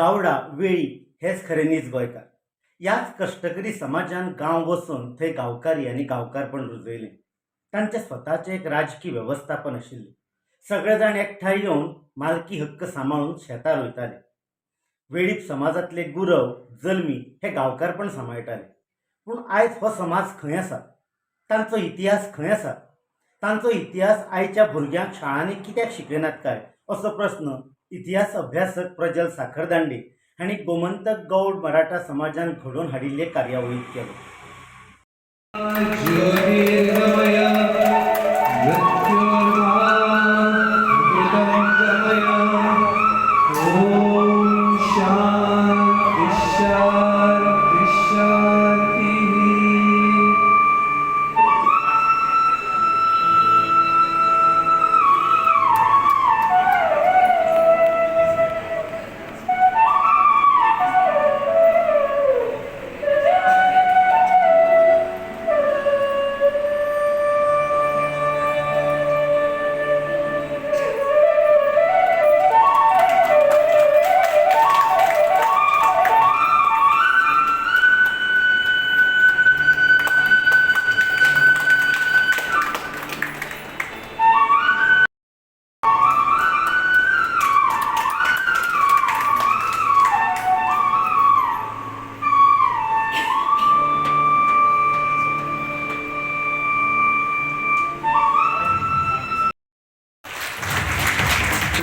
गावडा वेळी हेच खरें नीज गोंयकार. ह्याच कश्टकरी समाजान गांव वचून थंय गांवकारी आनी गांवकारपण रुजयलें. तांचें स्वताचें एक राजकीय वेवस्थापन आशिल्लें. सगळे जाण एकठांय येवन मालकी हक्क सांबाळून शेतां रोयताले वेळीप समाजांतले गुरव जल्मी हे गांवकारपण सांबाळटाले पूण आयज हो समाज खंय आसा? तांचो इतिहास खंय आसा? तांचो इतिहास आयच्या भुरग्यांक शाळांनी कित्याक शिकयनात काय? असो प्रस्न इतिहास अभ्यासक प्रजल साखरदांडे हांणी गोमंतक गौड मराठा समाजान घडोवन हाडिल्ले कार्यावळींत केलो.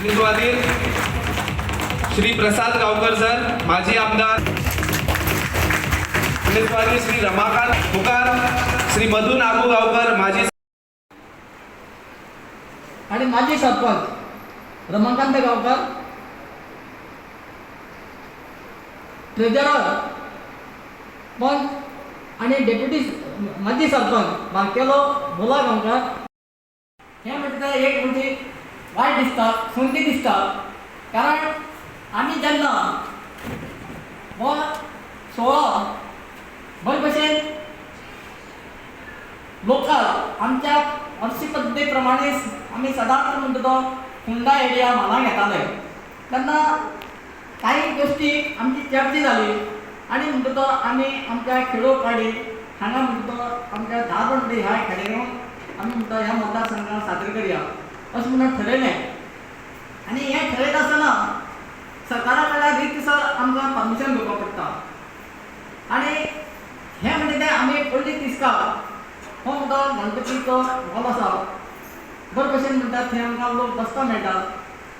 उमेदवारी श्री प्रसाद गावकर सर माजी आमदार उमेदवारी श्री रमाकांत फुकार श्री मधु नागू गावकर माजी आणि माजी सरपंच रमाकांत गावकर ट्रेजरर पंच आणि डेप्युटी माजी सरपंच बारकेलो भोला गावकर. हे म्हणटा एक म्हणजे वायट दिसता सुंदी दिसता कारण आमी जेन्ना हो सोळो बरे भशेन लोकल आमच्या हरशी पद्दती प्रमाणे आमी सदांच म्हणटा तो हुंडा एरिया म्हाला घेताले तेन्ना काही गोष्टी आमची चर्चा जाली आनी म्हणटा तो आमी आमच्या खेडोपाडी हांगा म्हणटा तो आमच्या धारवंडी ह्या खेडेगांव आमी म्हणटा ह्या मतदारसंघात सादर करया. असं म्हणून ठरयलें आनी हें ठरयत आसतना सरकारा कडल्यान रितसर आमकां परमिशन घेवपाक पडटा आनी हें म्हणटा तें आमी पयलींच तिसका हो म्हणटा गणपतीचो हॉल आसा बरे भशेन म्हणटा थंय आमकां लोक बसपाक मेळटा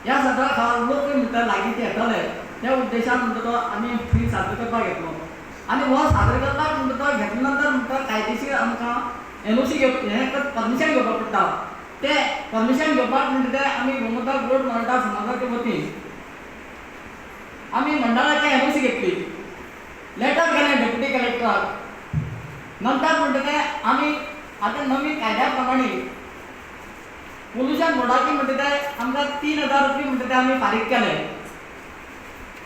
ह्या सगळ्या खाला लोक म्हणटा लागीं ते येतले त्या उद्देशान म्हणटा तो आमी फ्री सादर करपाक घेतलो. आनी हो सादर करपाक म्हणटा तो घेतले नंतर म्हणटा कायदेशीर आमकां एन ओ सी घेवप हें परमिशन घेवपाक पडटा ते परमिशन घेवपाक म्हणटा ते आमी गोमंतक गोड मराठा समाजाचे वतीन. आमी मंडळाच्या एम सी घेतली. लेटर केलें डेप्युटी कलेक्टराक नंतर म्हणटा ते आमी आतां नवीन कायद्या प्रमाणे पोल्युशन बोर्डाची म्हणटा ते आमकां तीन हजार रुपया म्हणटा ते आमी फारीक केले.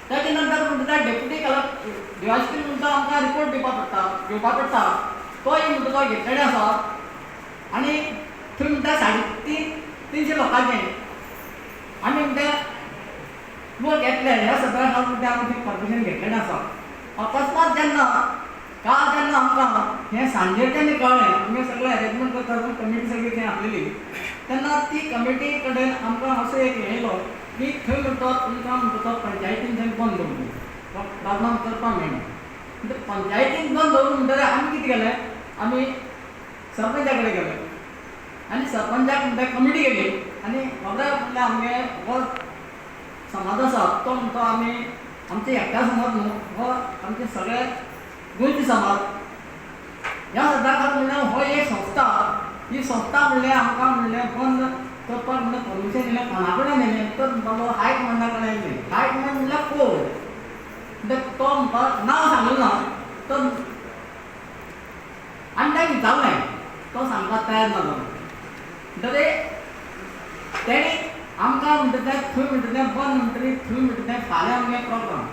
ताचे नंतर म्हणटा ते डेप्युटी कलेक्टर डिवायसपी म्हणटा आमकां रिपोर्ट दिवपाक पडटा घेवपाक पडटा तोय म्हणटा तो घेतलेले आसा आनी थंय म्हणटा साडे. तीन तिनशे लोकांचे आमी म्हणटा लोक येतले ह्या सगळ्यांक हांव म्हणटा आमी परमिशन घेतलेलें आसा अकस्मात जेन्ना काल जेन्ना आमकां हें सांजेर जेन्ना कळ्ळें आमी सगळें अरेंजमेंट करता कमिटी सगळी थंय आसलेली तेन्ना ती कमिटी कडेन आमकां असो एक हें येयलो की थंय म्हणटा तुमकां म्हणटा तो पंचायतीन थंय बंद दवरलो राजनाम करपाक मेळना म्हणटा पंचायतीन बंद दवरून म्हणटकीर आमी कितें केलें आमी सरपंचा कडेन गेले. आनी सरपंचाक म्हणटा कमिटी गेली. आनी खबराय म्हणल्यार आमगे हो समाज आसा तो म्हणतो आमी आमचे एकट्या समाज न्हू हो आमचे सगळे गोंयचे समाज. ह्या सद्या खातीर म्हणल्यार हो एक संस्था. ही संस्था म्हणल्यार आमकां म्हणलें बंद करपाक म्हणल्यार परमिशन दिलें कोणा कडेन दिलें तर म्हणपालो हाय कमांडा कडेन दिलें हाय कमांड म्हणल्यार कोण? म्हणटा तो म्हणपा नांव सांगलें ना. तो आनी ताका विचारलें तो सांगपाक तयार नालो म्हणटकीर तेणे आमकां म्हणटा तें थंय म्हणटा तें बंद म्हणटकीर थंय म्हणटा तें फाल्यां आमगे प्रोग्राम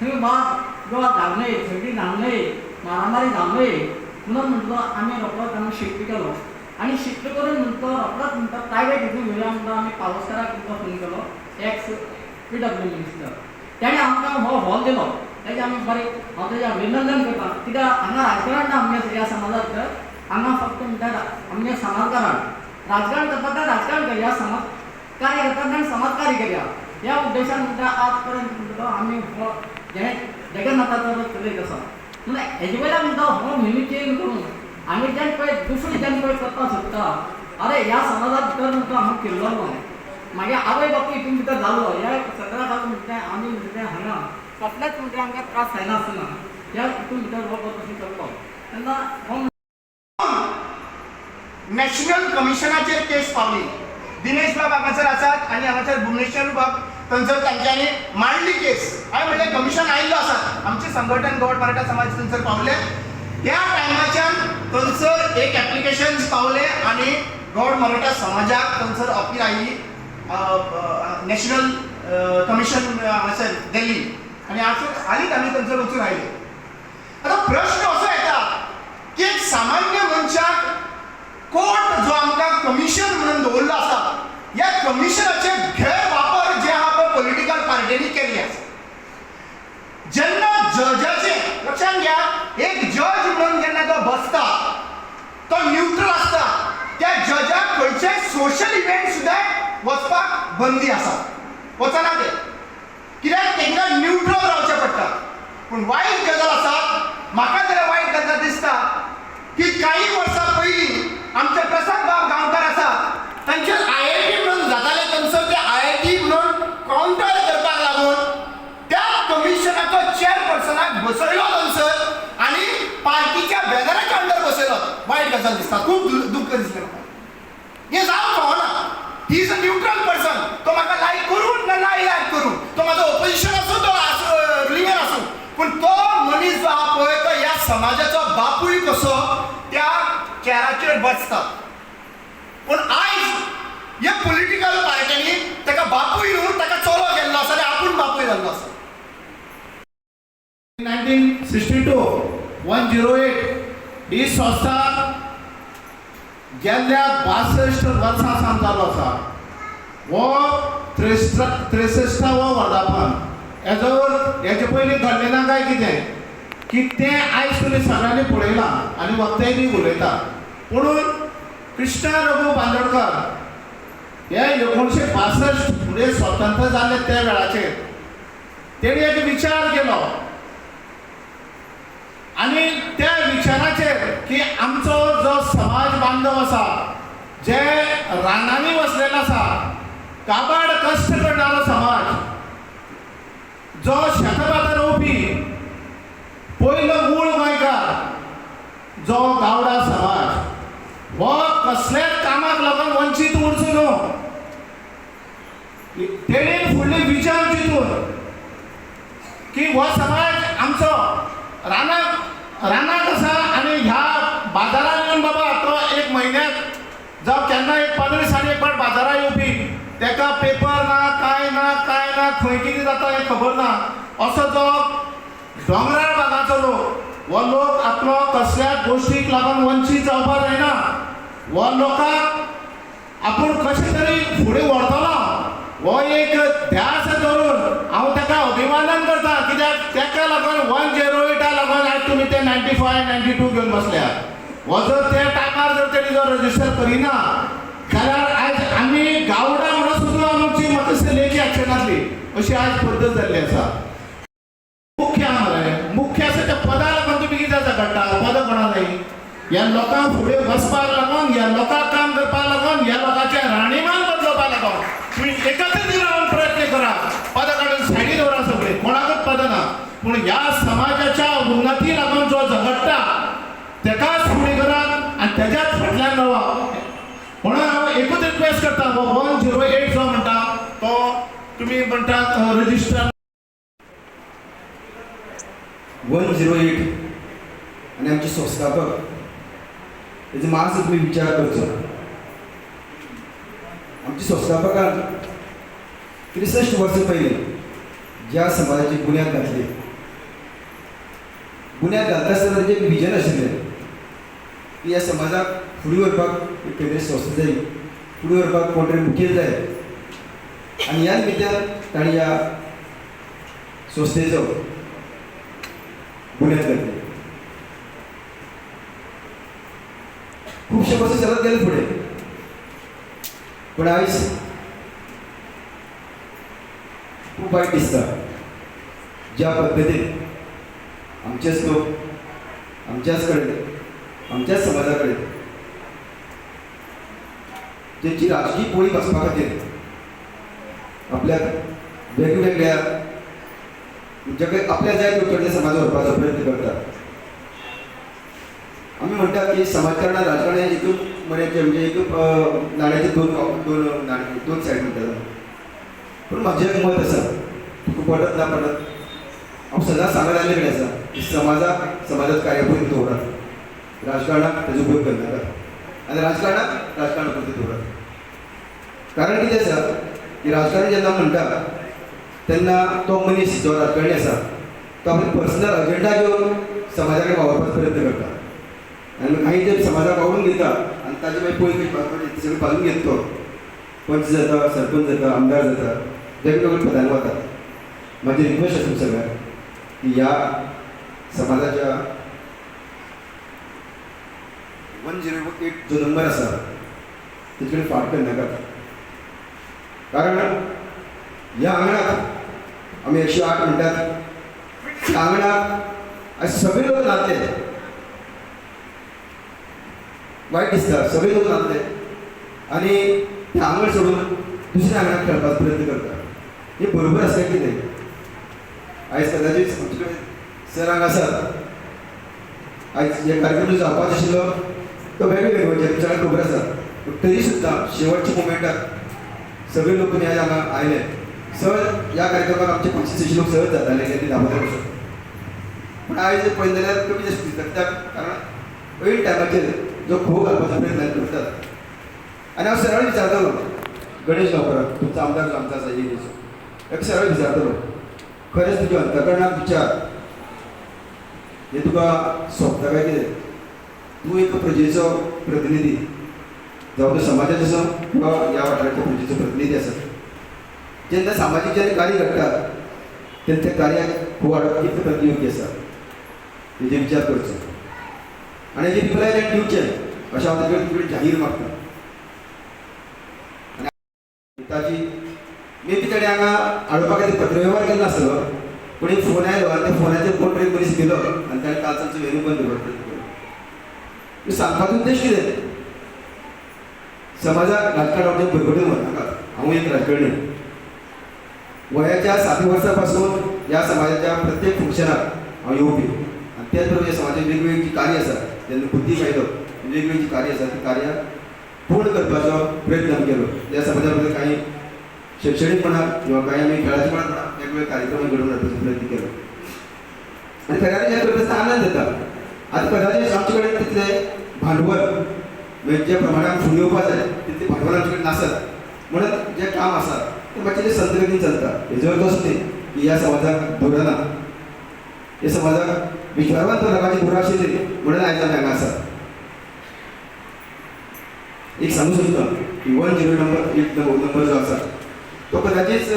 थंय बाब गोवा जावनय झगडी जावनय मारामारी जावनय म्हणून म्हणटलो आमी रोखडोच आमी शिफ्ट केलो आनी शिफ्ट करून म्हणटो रोखडोच म्हणटा प्रायवेट हितून घेवया म्हणटा आमी पावसकाराक तुमकां फोन केलो एक्स पी डब्ल्यू मिनिस्टर त्याने आमकां हो हॉल दिलो तेजे आमी बरें हांव तेजें अभिनंदन करता कित्याक हांगा राजकारण ना आमगे ह्या समाजात तर हांगा फक्त म्हणटा आमगे समाजकारण राजकारण करतात राजकारण करूया समाज कार्य करतात तें समाज कार्य करया ह्या उद्देशान म्हणटा आज पर्यंत म्हणटा आमी हो आसा म्हणजे हेजवेला वयल्यान म्हणटा हो नेहमी चेंज करून आमी जेन्ना पळय दुसरी जेन्ना पळय करपा सोदता अरे ह्या समाजा भितर म्हणटा हांव केल्लो न्हय मागीर आवय बापूय हितून भितर जालो ह्या सगळ्या खातीर म्हणटा आमी म्हणटा हांगा कसलेच म्हणटा आमकां त्रास जायना आसना ह्या हितून भितर हो तशें करलो तेन्ना हो नॅशनल कमिशनाचेर केस पावली. दिनेश बाब हांगासर आसात आनी हांगासर भुवनेश्वर बाब थंयसर तांच्यांनी मांडली केस. हांवें म्हणलें? कमिशन आयिल्लो आसा आमचें संघटन गौड मराठा समाज थंयसर पावले. त्या टायमाच्यान थंयसर एक एप्लिकेशन पावले आनी गौड मराठा समाजाक थंयसर अपील आयली नॅशनल कमिशन हांगासर दिल्ली. आनी हांगासर हालींच आमी थंयसर वचून आयले आतां प्रश्न असो येता की एक सामान्य मनशाक कोर्ट जो आमकां कमिशन म्हणून दवरलो आसा ह्या कमिशनाचे गैरवापर जे आहा पळय पॉलिटिकल पार्टींनी केल्ले आसा. जेन्ना जजाचे लक्षात घ्या एक जज म्हणून जेन्ना तो बसता तो न्यूट्रल आसता त्या जजाक खंयचेय सोशल इव्हेंट सुद्दां वचपाक बंदी आसा. वचना ते. कित्याक? तेंकां न्यूट्रल रावचें पडटा. पूण वायट गजाल आसा म्हाका जरा वायट गजाल दिसता की काही वर्सां पयलीं आमचे प्रसाद बाब गांवकार आसा तांचे आय आय टी म्हणून जाताले थंयसर ते आय आय टी म्हणून कावंटर करपाक लागून त्या कमिशनाचो चेअरपर्सनाक बसयलो थंयसर आनी पार्टीच्या बॅनराच्या अंडर बसयलो वायट गजाल दिसता खूब दुःख दुख्ख दिसलें म्हाका हें जावंक फावना he is a neutral person तो म्हाका लायक करून ना ना लायक करून तो म्हाजो ओपोजिशन आसूं तो रिलीजन आसूं पूण तो मनीस जो आहा पळय तो ह्या समाजाचो बापूय कसो त्या चॅराचेर पण पूण आयज ह्या पॉलिटिकल पार्ट्यांनी ताका बापूय न्हू ताका चलो गेल्लो आसा आनी आपूण बापूय जाल्लो आसा 1962 108 ही संस्था गेल्ल्या बासश्ट वर्सां सावन चालू आसा हो त्रेसश्ट त्रेसश्टावो वर्धापन. हेजो हेजे पयलीं घडलें ना काय कितें की तें आयज तुमी सगळ्यांनी पळयलां आनी वक्तेय बी उलयता म्हणून कृष्णा रघु बांदोडकर हे एकोणीशे बासश्ट फुडें स्वतंत्र जाले त्या वेळाचेर तेणी एक विचार केलो. आणि त्या विचाराचेर की आमचो जो समाज बांधव आसा जे रानांनी वसलेलो आसा काबाड कश्ट करणारो समाज जो शेतबाजार रोवपी पयलो मूळ गोंयकार जो गावडा समाज. हो कसल्याच कामाक लागून वंचीत उरचो न्हू. तेणेन फुडले विचार चिंतून की हो समाज आमचो रानाक रानाक आसा आनी ह्या बाजारान येवन बाबा तो एक म्हयन्याक जावं केन्ना एक पंदरा दिसांनी एक फावट बाजारात येवपी तेका पेपर ना काय ना काय ना खंय कितें जाता हें खबर ना. असो जो दोंगराळ भागाचो लोक. हो लोक आपलो कसल्या गोश्टीक लागून वंचीत जावपाक जायना हो लोकांक आपूण कशें तरी फुडें व्हरतलो हो एक ध्यास धरून हांव ताका अभिमानन करता कित्याक ताका लागून वन झिरो एटा लागून आयज तुमी ते नायन्टी फाय नायन्टी टू घेवन बसल्यात हो जर त्या टायमार जर तेणी जर रजिस्टर करिना जाल्यार आयज आमी गावडा म्हणून सुद्दां आमची म्हाका सिलेची एक्शन आसली अशी आयज पद्दत जाल्ली आसा ह्या लोकांक फुडें वचपाक लागून ह्या लोकांक काम करपाक लागून ह्या लोकांचे राणीमान बदलोवपाक लागून. तुमी एकाच रावन प्रयत्न करा. पदां काडून सायडीन दवरा सगळे. कोणाकच पदां ना पूण ह्या समाजाच्या उन्नती लागून जो झगडटा तेकाच फुडें करात आनी तेज्याच फाटल्यान रावा म्हणून हांव एकूच रिक्वेस्ट करता. हो वन झिरो एट जो म्हणटा तो तुमी म्हणटात रजिस्टर वन झिरो एट. आणि आमचे संस्थापक त्याचे मातसो तुमी विचार करचो आमच्या संस्थापकान त्रेसष्ट वर्ष पयलीं ज्या समाजाची गुन्ह्यात घातली. गुन्ह्यात घालता आसतना ताजें म्हणजे एक विजन आशिल्लें की ह्या समाजाक फुडें व्हरपाक एक खंय संस्था जाय फुडें व्हरपाक कोण तरी मुखेल जाय आनी ह्या निमित्यान ताणी ह्या संस्थेचो बुन्याद घातली. खुबशे वर्सां चलत गेले फुडें पूण आयज खूब वायट दिसता. ज्या पद्दतीन आमचेच लोक आमच्याच कडेन आमच्याच समाजा कडेन त्यांची राजकीय पोळी बसपा खातीर आपल्या वेगवेगळ्या म्हणजे आपल्या जाय लोकांच्या समाज व्हरपाचो प्रयत्न करतात. आम्ही म्हणतात की समाजकारणात राजकारण हे एकूच म्हणायचे म्हणजे, म्हणजे एक नाण्याचे दोन दोन नाणे दोन साईड म्हणटात पूण म्हाजें एक मत आसा तुका पडत ना पडत. हांव सदांच सांगत आयले कडेन आसा की समाजाक समाजात कार्यावळी दवरात राजकारणाक तेजो उपयोग करनाकात आनी राजकारणाक राजकारणा पुरतें दवरात कारण कितें आसा की राजकारण जेन्ना म्हणटा तेन्ना तो मनीस जो राजकारणी आसा तो आपले पर्सनल अजेंडा घेवन समाजाकडे वावरपाचो प्रयत्न करता आनी काही जे समाजात वावरून दिता आनी ताजे मागीर पयस कशें सगळें बांदून घेता. तो पंच जाता सरपंच जाता आमदार जाता वेगवेगळ्या पदांनी वतात म्हाजी रिक्वेस्ट आसा तुमच्या की ह्या समाजाच्या वन झिरो एट जो नंबर आसा तेजे कडेन फाट करनाकात कारण ह्या आंगणात आमी एकशे आठ म्हणटात त्या आंगणात आज सगळे लोक नाचले वाईट दिसतात सगळे लोक लागले आणि तें आंगण सोडून दुसऱ्या अंगणात खेळपाचो प्रयत्न करतात. हे बरोबर असं की नाही? आयज कदाचित आमच्याकडे कडेन सर हांगा आसात आयज हे कार्यक्रम जावपाचो आशिल्लो तो वेगळे वेगळे म्हणजे तुमच्या खबर आसा पूण तरी सुद्दां शेवटच्या मोमेंटाक सगळे लोक तुमी आयज हांगा आयले सहज ह्या कार्यक्रमाक आमचे पांचशे सयशे लोक सहज जाताले गेले दामोदर पण आयज पळयलें जाल्यार कमी जास्त दिसता कारण ऐन टायमाचेर जो खो घालपाचो प्रयत्न करतात आनी हांव सरळ विचारतलो गणेश गांवकाराक तुमचो आमदार जो आमचा आसा एरियेचो एक सरळ विचारतलो खरेंच तुज्या अंतकरणाक विचार. हे तुका सोंपता काय कितें? तूं एक प्रजेचो प्रतिनिधी. जावं तो समाजाचो आसा किंवा ह्या वाठाराच्या प्रजेचो प्रतिनिधी आसा जेन्ना सामाजीक जेन्ना कार्य घडटा तेन्ना त्या कार्याक खूब वाडप कितले प्रतियोगी योग्य आसा हेजेर विचार करचो आनी जे रिप्लाय तें दिवचें अशें तिकडे जाहीर मागता. आणि ताची मे बी हांगा हाडपा खातीर पत्रव्यवहार केल्लो नासलो पूण एक फोन आयलो आनी त्या फोनाचेर कोण तरी मनीस दिलो. आनी ताणें काल तांचो वेरू बंद करपाचो प्रयत्न सांगपाचो उद्देश कितें? समाजाक राजकारणावटेन भरभरून वचनाकात हांव एक राजकारणी वयाच्या सात वर्सां पासून ह्या समाजाच्या प्रत्येक फंक्शनाक हांव येवपी आनी त्याच बरोबर समाजाची वेगवेगळी जी कार्य आसा त्यांनी बुद्धी मेळलो म्हणजे वेगवेगळी जी कार्य आसा ती कार्य पूर्ण करपाचो प्रयत्न केलो. ह्या समाजा काही शैक्षणिक म्हणा किंवा काही आम्ही खेळाचे म्हणा म्हणा वेगवेगळे कार्यक्रम घडोवन हाडपाचो प्रयत्न केलो. आनी खऱ्यानी हे करता आनंद येता आतां कदाचित आमचे कडेन तितलें भांडवल म्हणजे ज्या प्रमाणात आमी फुडें येवपा जाय तितलें भांडवल आमचे कडेन नासत. म्हणून जें काम आसा तें मातशें संतगतीन चलता हेजो अर्थ न्ही की ह्या समाजाक धोरना हे समाजाक विश्वासवंत लोकांची धोरण आशिल्ली म्हणून आयज आमी हांगा आसा एक सांगू सोदता की वन झिरो नंबर एक नंबर जो आसा तो कदाचित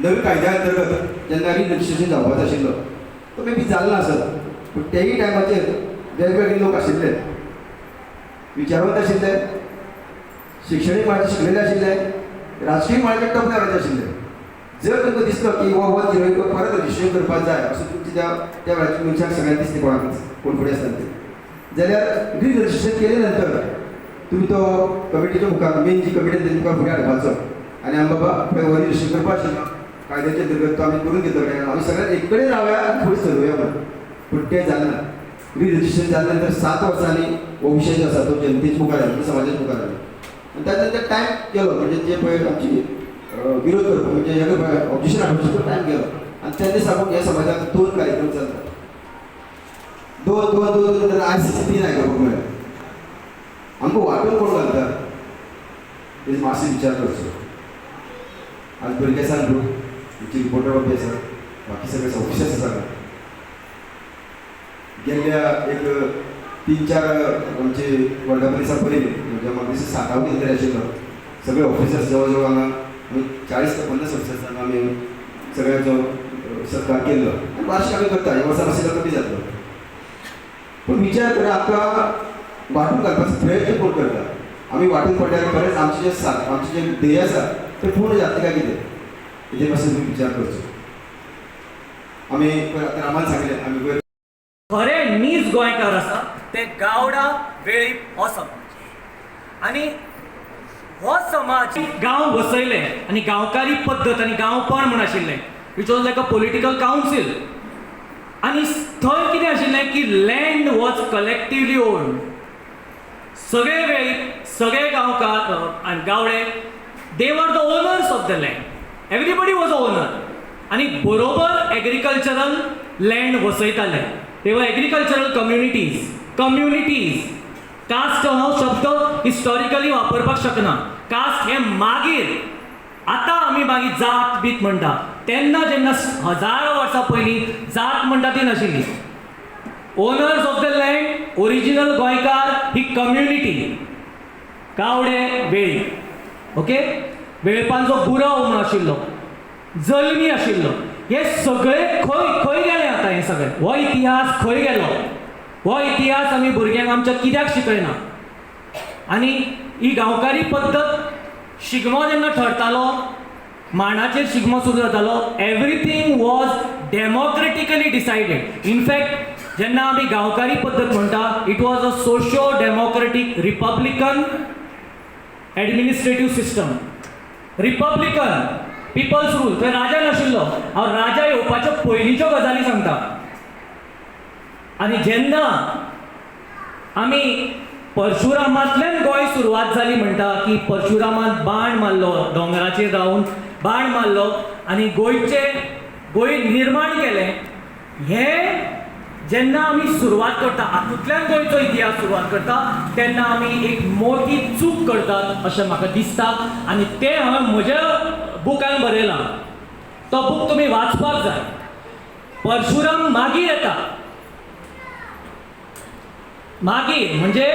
नवीन कायद्या अंतर्गत जेन्ना रिरजिस्ट्रेशन जावपाचो आशिल्लो तो मे बी जाल्लो आसत पूण तेय टायमाचेर वेगवेगळे लोक आशिल्ले विचारवंत आशिल्ले शिक्षणीक मळाचे शिकलेले आशिल्ले राजकीय मळाचे टॉप आशिल्ले जर तुमकां दिसलो की हो वन झिरो परत रजिस्ट्रेशन करपाक जाय असो तुमची त्या त्या वेळाची मनशाक सगळ्यांक दिसली कोणाक कोण फुडें आसता ते जाल्यार री रजिस्ट्रेशन केले नंतर तुम्ही तो कमिटीच्या मुखार मेन जी कमिटी आसा तुमकां फुडें हाडपाचो आनी आमी बाबा आपल्याक वर रजिस्ट्रेशन करपा आशिल्लो कायद्याचे अंतर्गत तो आमी करून घेतले आमी सगळ्यात एक कडेन रावया आनी फुडें सरवया म्हणून. पूण तें जालें ना री रजिस्ट्रेशन जाले नंतर सात वर्सांनी हो विशय जो आसा तो जनतेच्या मुखार आयलो समाजाच्या मुखार आयलो आनी त्या नंतर टायम केलो म्हणजे जे पळय आमची विरोध करतो म्हणजे हेका ऑब्जेक्शन हाडपाचो टायम गेलो आणि त्यांनी सांगून या समाजात दोन कार्यक्रम चालतात दोन दोन दोन दोन आय सी सी तीन आयलो म्हळ्यार आमकां वांटून कोण घालता तेज मातशें विचार करचो आज भुरगे आसा न्हू तुमची रिपोर्टर बाबी आसा बाकी सगळे ऑफिसर्स आसा हांगा. गेल्ल्या एक तीन चार आमचे वर्धा दिसा पयलीं म्हणजे म्हाका दिसता सातावटी कितें आशिल्लो सगळे ऑफिसर्स जवळ जवळ हांगा चाळीस ते पन्नास ऑफिसर्स आम्ही आमी सत्कार केल्लो आणि वार्षिक आम्ही करता. ह्या वर्सा मातशें कमी जातलो पूण विचार करा आमकां वाटून घालपास प्रयत्न कोण करता आमी वांटून पडल्यावर खरंच आमचें जें सा आमचें जें ध्येय आसा तें पूर्ण जातलें काय कितें तेजे मातशें विचार करचो आमी पयर आतां रामान सांगलें आमी खरे नीज गोंयकार आसा ते गावडा वेळीप हो समाज आनी हो समाज. गांव बसयले आनी गांवकारी पद्दत आनी गांवपण म्हण आशिल्लें. Which was like a political council आनी थंय कितें आशिल्लें की लँड वॉज कलेक्टिवली ओन्ड सगळे वेळी सगळे गांवकार आनी Gawde they were the owners of the land everybody was a owner आनी बरोबर एग्रीकल्चरल लँड वसयताले ते वर एग्रीकल्चरल कम्युनिटीज कम्युनिटीज कास्ट हो शब्द हिस्टॉरिकली वापरपाक शकना. कास्ट हे मागीर आतां आमी मागीर जात बीत म्हणटा. तेन्ना जेन्ना हजारो वर्सां पयलीं जात म्हणटा ती नाशिल्ली. Owners of the land original गोंयकार ही कम्युनिटी कावडे वेळी. ओके वेळपांचो बुराव म्हूण आशिल्लो जल्मी आशिल्लो. हे सगळे खंय खंय गेले आतां हे सगळे? हो इतिहास खंय गेलो? हो इतिहास आमी भुरग्यांक आमच्या कित्याक शिकयना? आनी ही गांवकारी पद्दत शिगमो जेन्ना ठरतालो मांडाचेर शिगमो सुरू जातालो everything was democratically decided in fact जेन्ना आमी गांवकारी पद्दत म्हणटा it was a socio democratic republican administrative system republican peoples rule थंय राजा नाशिल्लो. हांव राजा येवपाच्यो पयलींच्यो गजाली सांगता. आनी जेन्ना आमी परशुरामांतल्यान गोंय सुरवात जाली म्हणटा की परशुरामान बाण मारलो दोंगराचेर रावन बाण मारलो आनी गोंयचे गोंय निर्माण केलें. हें जेन्ना आमी सुरवात करता हातूंतल्यान गोंयचो इतिहास सुरवात करता तेन्ना आमी एक मोठी चूक करतात अशें म्हाका दिसता. आनी तें हांवें म्हज्या बुकान बरयलां तो बूक तुमी वाचपाक जाय. परशुराम मागीर येता. मागीर म्हणजे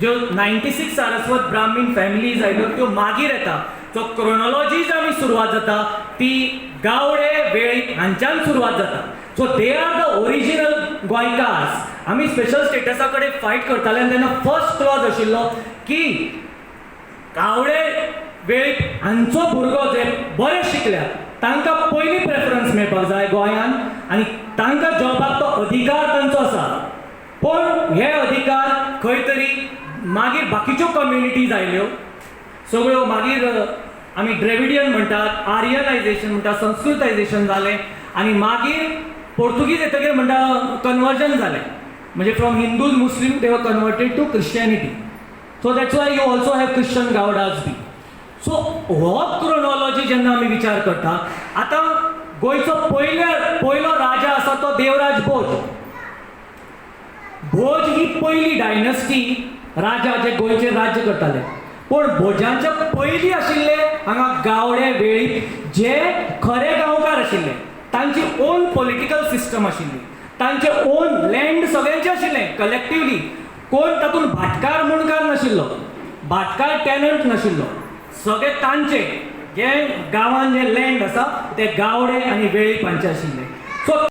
ज्यो ninety six Saraswat Brahmin families आयल्यो त्यो मागीर येता जो क्रोनॉलॉजी आमी सुरवात जाता ती गावडे वेळी हांच्यान सुरवात जाता. So they are the original गोंयकार आमी स्पेशल स्टेटसा कडेन फायट करताले आनी तेन्ना फर्स्ट क्लॉज आशिल्लो की गावडे वेळीप हांचो भुरगो जे बरे शिकल्यात तांकां पयली प्रेफरन्स मेळपाक जाय गोंयान आनी तांकां जॉबाक तो अधिकार तांचो आसा. पण हे अधिकार खंय तरी मागीर बाकीच्यो कम्युनिटीज आयल्यो. सगळ्यो मागीर आमी ड्रेविडियन म्हणटात आर्यनायझेशन म्हणटा संस्कृतायझेशन जालें आनी मागीर पोर्तुगीज येतकीर म्हणटा कन्वर्जन जालें. म्हणजे from Hindus Muslim they were converted to Christianity so that's why you also have Christian Gawdas be so हो क्रोनॉलॉजी जेन्ना आमी विचार करता आतां गोंयचो पयल्या पयलो राजा आसा तो देवराज भोज. भोज ही पयली डायनस्टी राजा जे गोंयचेर राज्य करताले. पूण भोजांचे पयलीं आशिल्ले हांगा गावडे वेळी जे खरे गांवकार आशिल्ले तांची ओन पॉलिटिकल सिस्टम आशिल्ली तांचे ओन लँड सगळ्यांचे आशिल्लें कलेक्टिवली कोण तातूंत भाटकार मुणकार नाशिल्लो? भाटकार टॅनंट नाशिल्लो. सगळे तांचे जे गांवांत जे लँड आसा ते गावडे आनी वेळीपांचे आशिल्ले सो